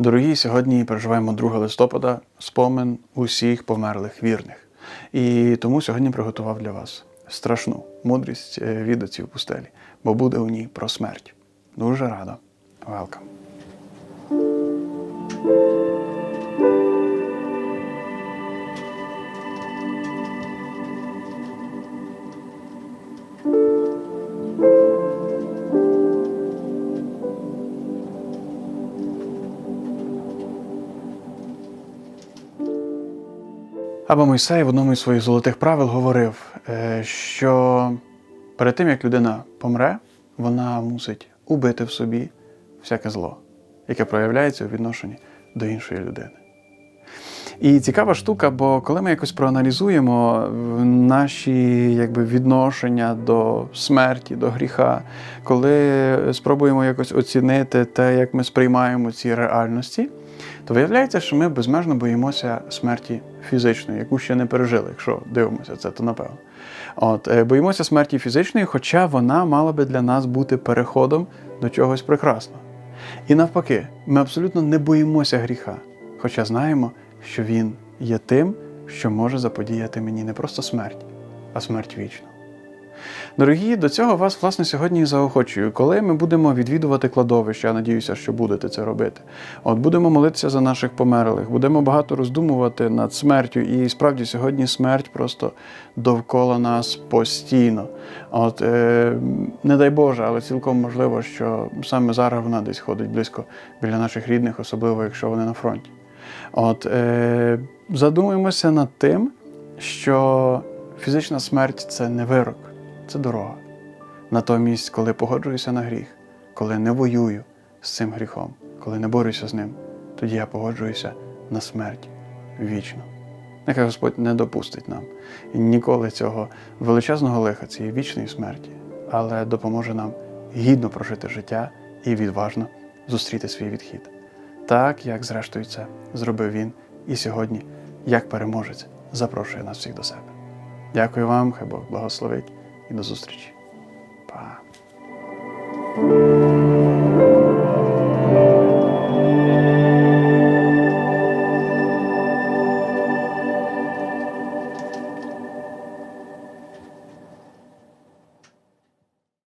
Дорогі, сьогодні переживаємо 2 листопада, спомин усіх померлих вірних. І тому сьогодні приготував для вас страшну мудрість е, від отців пустелі, бо буде у ній про смерть. Дуже рада. Welcome. Аба Мойсей в одному із своїх золотих правил говорив, е, що перед тим як людина помре, вона мусить убити в собі всяке зло, яке проявляється у відношенні до іншої людини. І цікава штука, бо коли ми якось проаналізуємо е, наші якби, відношення до смерті, до гріха, коли спробуємо якось оцінити те, як ми сприймаємо ці реальності, то виявляється, що ми безмежно боїмося смерті фізичної, яку ще не пережили, якщо дивимося це, то напевно. От, е, боїмося смерті фізичної, хоча вона мала би для нас бути переходом до чогось прекрасного. І навпаки, ми абсолютно не боїмося гріха, хоча знаємо, що він є тим, що може заподіяти мені не просто смерть, а смерть вічну. Дорогі, до цього вас, власне, сьогодні і заохочую. Коли ми будемо відвідувати кладовище, я надіюся, що будете це робити. От будемо молитися за наших померлих, будемо багато роздумувати над смертю. І справді сьогодні смерть просто довкола нас постійно. От е, не дай Боже, але цілком можливо, що саме зараз вона десь ходить близько біля наших рідних, особливо якщо вони на фронті. От е, задумуємося над тим, що фізична смерть це не вирок, це дорога. Натомість, коли погоджуюся на гріх, коли не воюю з цим гріхом, коли не борюся з ним, тоді я погоджуюся на смерть вічно. Нехай Господь не допустить нам ніколи цього величезного лиха, цієї вічної смерті, але допоможе нам гідно прожити життя і відважно зустріти свій відхід. Так, як зрештою це зробив він і сьогодні, як переможець, запрошує нас всіх до себе. Дякую вам, хай Бог благословить і до зустрічі. Па.